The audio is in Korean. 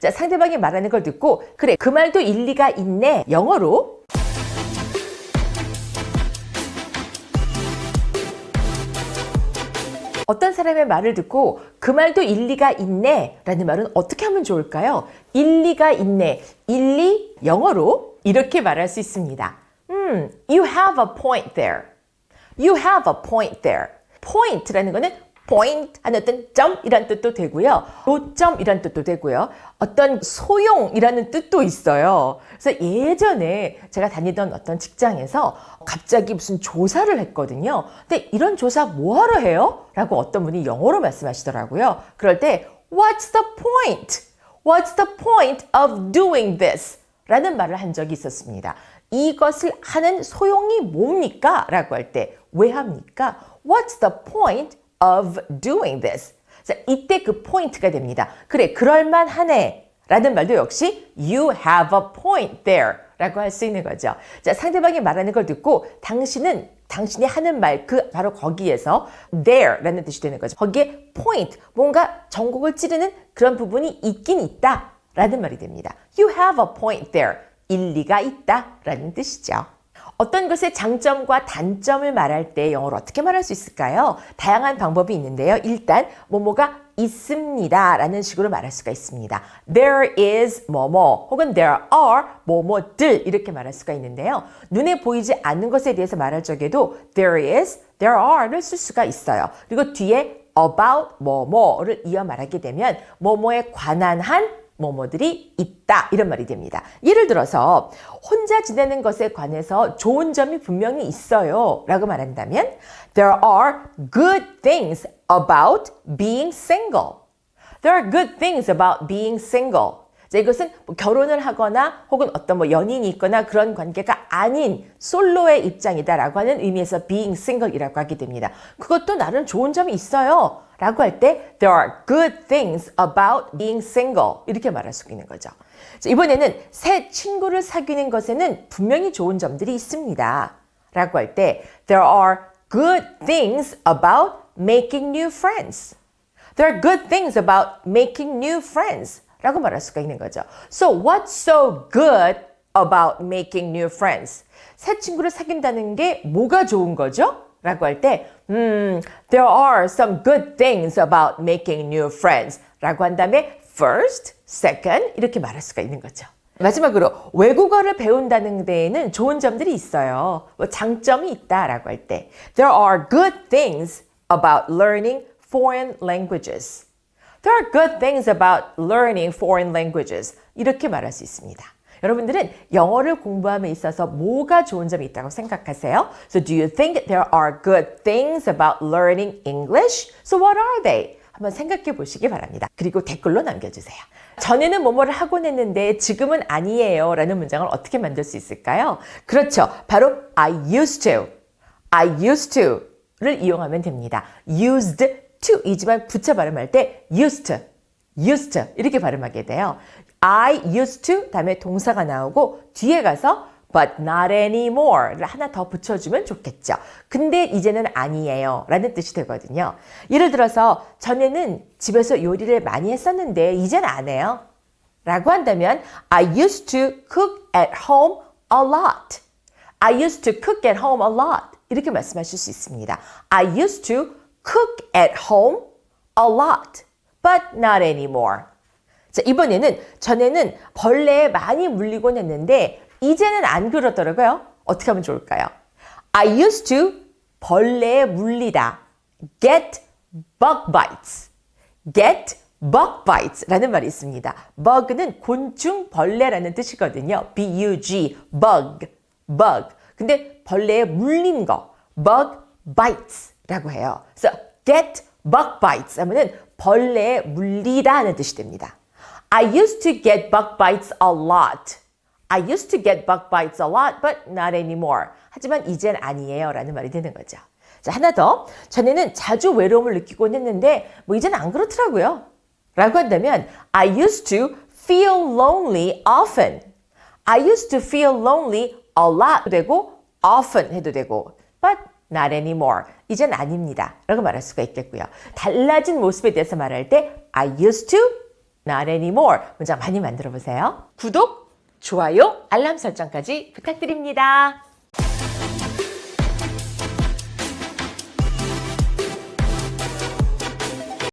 자, 상대방이 말하는 걸 듣고, 그래, 그 말도 일리가 있네. 영어로. 어떤 사람의 말을 듣고 그 말도 일리가 있네 라는 말은 어떻게 하면 좋을까요? 일리가 있네. 일리 영어로 이렇게 말할 수 있습니다. 음, you have a point there. You have a point there. point라는 거는 point 하는 어떤 점이란 뜻도 되고요. 요점이란 뜻도 되고요. 어떤 소용이라는 뜻도 있어요. 그래서 예전에 제가 다니던 어떤 직장에서 갑자기 무슨 조사를 했거든요. 근데 이런 조사 뭐하러 해요? 라고 어떤 분이 영어로 말씀하시더라고요. 그럴 때 What's the point? What's the point of doing this? 라는 말을 한 적이 있었습니다. 이것을 하는 소용이 뭡니까? 라고 할 때 왜 합니까? What's the point of doing this? 자, 이때 그 포인트가 됩니다. 그래, 그럴만하네. 라는 말도 역시 you have a point there 라고 할 수 있는 거죠. 자, 상대방이 말하는 걸 듣고 당신은 당신이 하는 말 그 바로 거기에서 there 라는 뜻이 되는 거죠. 거기에 point 뭔가 전곡을 찌르는 그런 부분이 있긴 있다 라는 말이 됩니다. You have a point there. 일리가 있다 라는 뜻이죠. 어떤 것의 장점과 단점을 말할 때 영어로 어떻게 말할 수 있을까요? 다양한 방법이 있는데요. 일단 뭐뭐가 있습니다 라는 식으로 말할 수가 있습니다. There is 뭐뭐 혹은 there are 뭐뭐들 이렇게 말할 수가 있는데요. 눈에 보이지 않는 것에 대해서 말할 적에도 there is, there are를 쓸 수가 있어요. 그리고 뒤에 about 뭐뭐를 이어 말하게 되면 뭐뭐에 관한 한 뭐뭐들이 있다 이런 말이 됩니다. 예를 들어서 혼자 지내는 것에 관해서 좋은 점이 분명히 있어요 라고 말한다면 There are good things about being single. There are good things about being single. 자, 이것은 뭐 결혼을 하거나 혹은 어떤 뭐 연인이 있거나 그런 관계가 아닌 솔로의 입장이다라고 하는 의미에서 being single이라고 하게 됩니다. 그것도 나름 좋은 점이 있어요. 라고 할 때 there are good things about being single 이렇게 말할 수 있는 거죠. 자, 이번에는 새 친구를 사귀는 것에는 분명히 좋은 점들이 있습니다. 라고 할 때 there are good things about making new friends. There are good things about making new friends. 라고 말할 수가 있는 거죠. So what's so good about making new friends? 새 친구를 사귄다는 게 뭐가 좋은 거죠? 라고 할 때, 음, there are some good things about making new friends. 라고 한 다음에 first, second 이렇게 말할 수가 있는 거죠. 마지막으로 외국어를 배운다는 데에는 좋은 점들이 있어요. 뭐 장점이 있다라고 할 때, there are good things about learning foreign languages. There are good things about learning foreign languages. 이렇게 말할 수 있습니다. 여러분들은 영어를 공부함에 있어서 뭐가 좋은 점이 있다고 생각하세요? So do you think there are good things about learning English? So what are they? 한번 생각해 보시기 바랍니다. 그리고 댓글로 남겨주세요. 전에는 뭐뭐를 하곤 했는데 지금은 아니에요 라는 문장을 어떻게 만들 수 있을까요? 그렇죠. 바로 I used to, I used to를 이용하면 됩니다. used to 이지만 붙여 발음할 때 used to, used to 이렇게 발음하게 돼요. I used to 다음에 동사가 나오고 뒤에 가서 but not anymore를 하나 더 붙여주면 좋겠죠. 근데 이제는 아니에요 라는 뜻이 되거든요. 예를 들어서 전에는 집에서 요리를 많이 했었는데 이제는 안 해요. 라고 한다면 I used to cook at home a lot. I used to cook at home a lot. 이렇게 말씀하실 수 있습니다. I used to cook at home a lot, but not anymore. 자, 이번에는 전에는 벌레에 많이 물리곤 했는데 이제는 안 그러더라고요. 어떻게 하면 좋을까요? I used to 벌레에 물리다. get bug bites. get bug bites 라는 말이 있습니다. bug는 곤충, 벌레라는 뜻이거든요. b-u-g, bug, bug. 근데 벌레에 물린 거, bug bites 라고 해요. 그래서 get bug bites 하면은 벌레에 물리다 하는 뜻이 됩니다. I used to get bug bites a lot. I used to get bug bites a lot, but not anymore. 하지만 이젠 아니에요. 라는 말이 되는 거죠. 자, 하나 더. 전에는 자주 외로움을 느끼곤 했는데, 뭐 이젠 안 그렇더라고요. 라고 한다면, I used to feel lonely often. I used to feel lonely a lot 되고, often 해도 되고, but not anymore. 이젠 아닙니다. 라고 말할 수가 있겠고요. 달라진 모습에 대해서 말할 때, I used to, not anymore 문장 많이 만들어 보세요. 구독, 좋아요, 알람 설정까지 부탁드립니다.